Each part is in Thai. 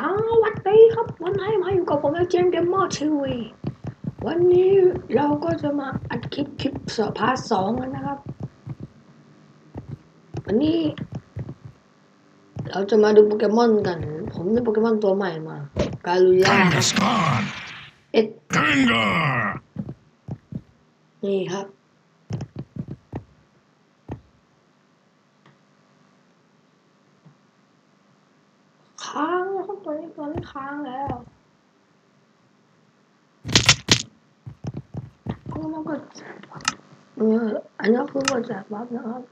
สวัสดีครับวันนี้มาอยู่กับผมและเจมเกมเมอร์ทีวีวันนี้เราก็จะมาอัดคลิปคลิปสพาร์ทสองกันนะครับ วันนี้ เราจะมาดูโปเกมอนกัน ผมได้โปเกมอนตัวใหม่มา กาลูย่า Kangaskhan! เอ็ด Kanga! นี่ครับ ค้างแล้วครับตัวนี้ตัวนี้ค้างแล้วก็มันก็เอออันนี้คือกดจากบัฟนะครับ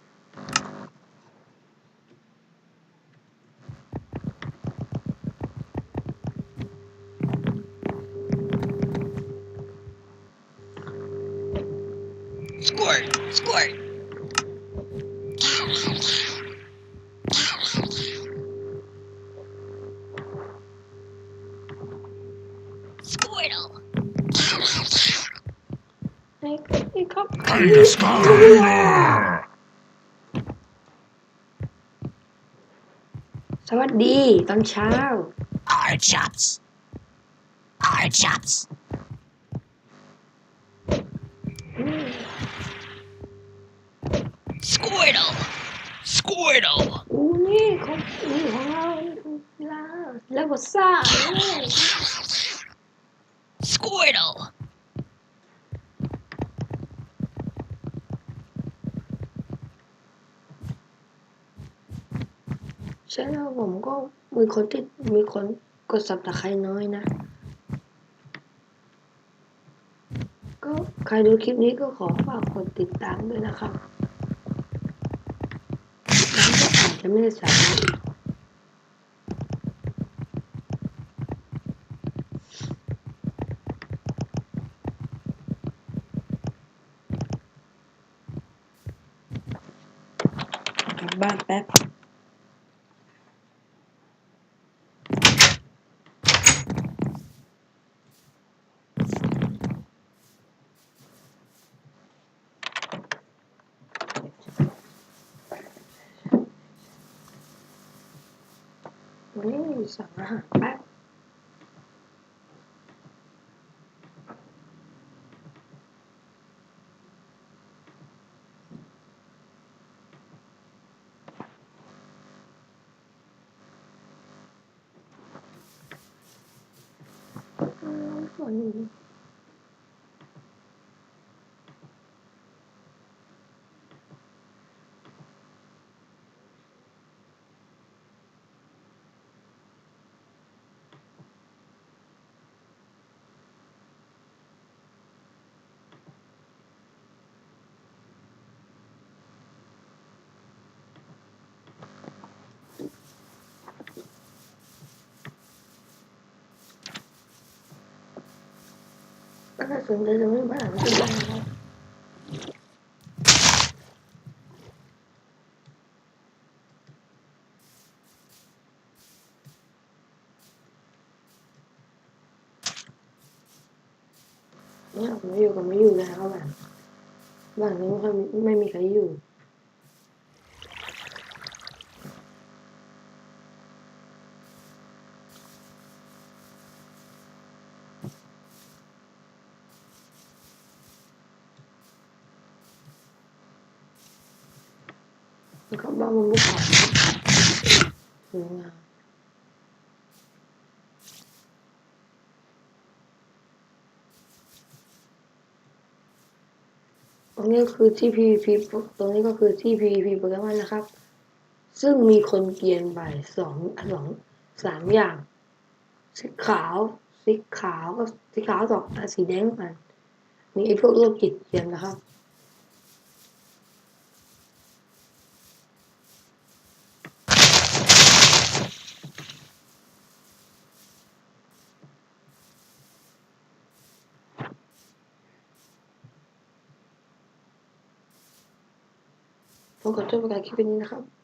Squirt, squirt. Squirtle. นี่นี่ครับ Kangaskhan! สวัสดีตอนเช้า Our chops. Our chops. อืม Squirtle. Squirtle. อูนี่ของนี่ของเราลาแล้วก็ซ่าเนี่ย Squirtle. ใช่แล้วผมก็มีคนที่มีคนกดสับตะไคร้น้อยนะ ก็ใครดูคลิปนี้ก็ขอฝากกดติดตามด้วยนะครับแล้วก็อาจจะไม่ได้สาระ กลับบ้านแป๊บ วันนี้มีสั่งอาหารแป๊บอื มวั ถ้าสนใจจะไม่บ้างได้นะครับเนี่ยผมไม่อยู่กับไม่อยู่แล้วแบบบ้านนี้ไม่ค่อยไม่มีใครอยู่ แล้วก็บ้ามันบุกเขาสวยงามตรงนี้คือที่ PVP ตรงนี้ก็คือที่ PVP โปเกมอนนะครับ ซึ่งมีคนเกียนใบสองสองสามอย่าง สีขาว สีขาวก็สีขาวสองอะสีแดงกัน มีไอ้พวกโรคจิตเกียนนะครับ ผมขอโ